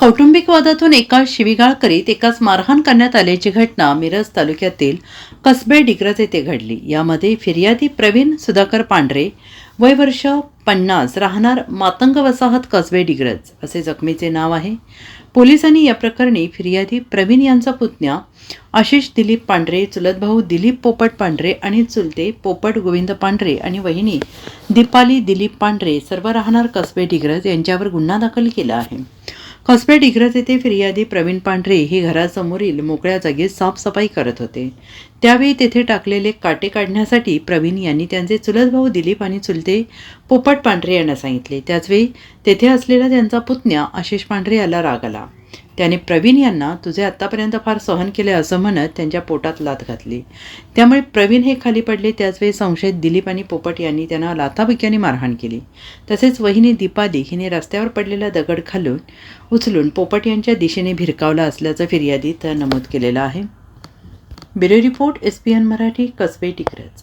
कौटुंबिक वादातून एका शिवीगाळ करीत एकाच मारहाण करण्यात आल्याची घटना मिरज तालुक्यातील कसबे डिग्रज येथे घडली. यामध्ये फिर्यादी प्रवीण सुधाकर पांढरे वय वर्ष पन्नास राहणार मातंग वसाहत कसबे डिग्रज असे जखमीचे नाव आहे. पोलिसांनी या प्रकरणी फिर्यादी प्रवीण यांचा पुतण्या आशिष दिलीप पांढरे चुलत भाऊ दिलीप पोपट पांढरे आणि चुलते पोपट गोविंद पांढरे आणि वहिनी दीपाली दिलीप पांढरे सर्व राहणार कसबे डिग्रज यांच्यावर गुन्हा दाखल केला आहे. हॉस्पेट डिग्रज येथे फिर्यादी प्रवीण पांढरे हे घरासमोरील मोकळ्या जागेत साफसफाई करत होते. त्यावेळी तेथे टाकलेले काटे काढण्यासाठी प्रवीण यांनी त्यांचे चुलत भाऊ दिलीप आणि चुलते पोपट पांढरे यांना सांगितले. त्याचवेळी तेथे असलेला त्यांचा पुतण्या आशिष पांढरे याला राग आला. त्याने प्रवीण यांना तुझे आत्तापर्यंत फार सहन केले असं म्हणत त्यांच्या पोटात लात घातली. त्यामुळे प्रवीण हे खाली पडले त्याचवेळी संशयित दिलीप आणि पोपट यांनी त्यांना लाथाबुक्याने मारहाण केली. तसेच वहिनी दीपाली हिने रस्त्यावर पडलेला दगड खालून उचलून पोपट यांच्या दिशेने भिरकावला असल्याचं फिर्यादीत नमूद केलेलं आहे. Bureau report S P N Marathi कसबे टिकरज.